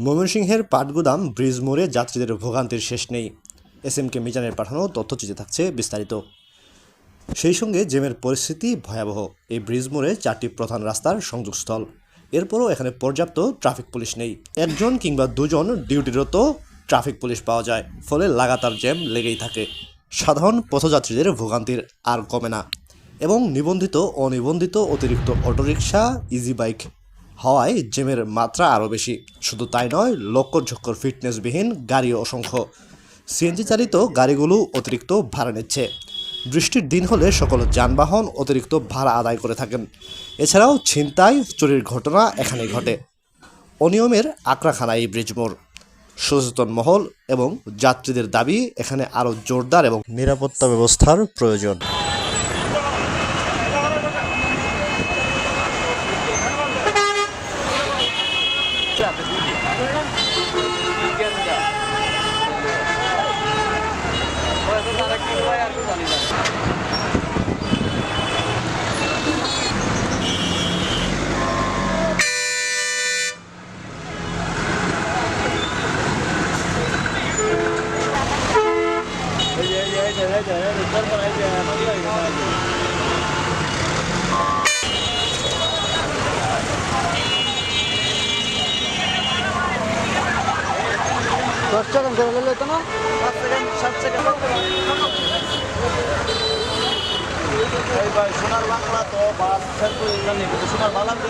ময়মনসিংহের পাটগুদাম, ব্রিজ মোড়ে যাত্রীদের ভোগান্তির শেষ নেই। এস এম কে মিজানের পাঠানো তথ্যচিত্রে থাকছে বিস্তারিত। সেই সঙ্গে জেমের পরিস্থিতি ভয়াবহ। এই ব্রিজ মোড়ে চারটি প্রধান রাস্তার সংযোগস্থল। এরপরও এখানে পর্যাপ্ত ট্রাফিক পুলিশ নেই। একজন কিংবা দুজন ডিউটিরত ট্রাফিক পুলিশ পাওয়া যায়, ফলে লাগাতার জ্যাম লেগেই থাকে। সাধারণ পথযাত্রীদের ভোগান্তির আর কমে না। এবং নিবন্ধিত, অনিবন্ধিত অতিরিক্ত অটোরিকশা ইজি বাইক হওয়ায় জ্যামের মাত্রা আরও বেশি। শুধু তাই নয় লক্কর ঝক্কর ফিটনেসবিহীন গাড়িও অসংখ্য। সিএনজি চালিত গাড়িগুলো অতিরিক্ত ভাড়া নিচ্ছে। বৃষ্টির দিন হলে সকল যানবাহন অতিরিক্ত ভাড়া আদায় করে থাকেন। এছাড়াও ছিনতাই, চুরির ঘটনা এখানে ঘটে। অনিয়মের আঁকড়াখানা এই ব্রিজমোড় সচেতন মহল এবং যাত্রীদের দাবি, এখানে আরও জোরদার এবং নিরাপত্তা ব্যবস্থার প্রয়োজন। দশ সেকেন্ড করে গেলে তো না? সাত সেকেন্ড এই ভাই সোনার বাংলা তো বাস করে জানি কিন্তু সোনার বাংলা না